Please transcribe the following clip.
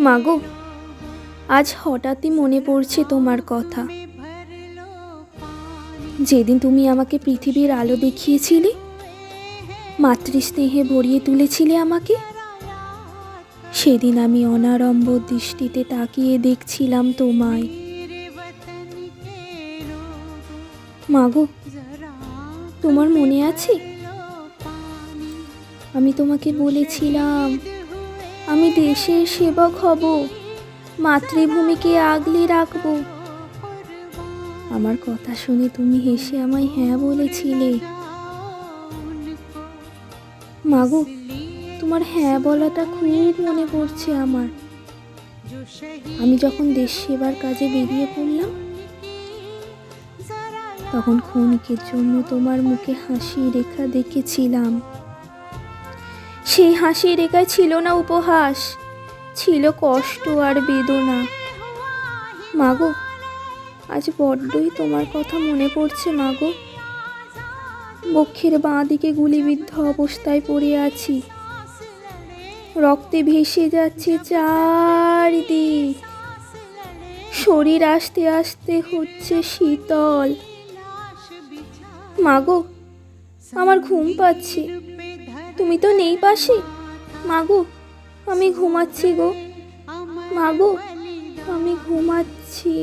মাগো, আজ হঠাৎই মনে পড়ছে তোমার কথা। যেদিন তুমি আমাকে পৃথিবীর আলো দেখিয়েছিলে, মাতৃস্নেহে ভরিয়ে তুলেছিলে আমাকে, সেদিন আমি অনারম্ব দৃষ্টিতে তাকিয়ে দেখছিলাম তোমায়। মাগো, তোমার মনে আছে? আমি তোমাকে বলেছিলাম আমি দেশের সেবক হব, মাতৃভূমিকে আগলে রাখব। আমার কথা শুনে তুমি হেসে আমায় হ্যাঁ বলেছিলে। মাগো, তোমার হ্যাঁ বলাটা খুব মনে পড়ছে আমার। আমি যখন দেশ সেবার কাজে বেরিয়ে পড়লাম, তখন ক্ষণিকের জন্য তোমার মুখে হাসি রেখা দেখেছিলাম। সেই হাসির রেখায় ছিল না উপহাস, ছিল কষ্ট আর বেদনা। মাগো, আজ বড্ডই তোমার কথা মনে পড়ছে মাগো। বক্ষের বাঁ দিকে গুলিবিদ্ধ অবস্থায় পড়ে আছি। রক্তে ভেসে যাচ্ছে চারিদিক। শরীর আস্তে আস্তে হচ্ছে শীতল। মাগো, আমার ঘুম পাচ্ছে। তুমি তো নেই পাশে। মাগো আমি ঘুমাচ্ছি গো। মাগো আমি ঘুমাচ্ছি।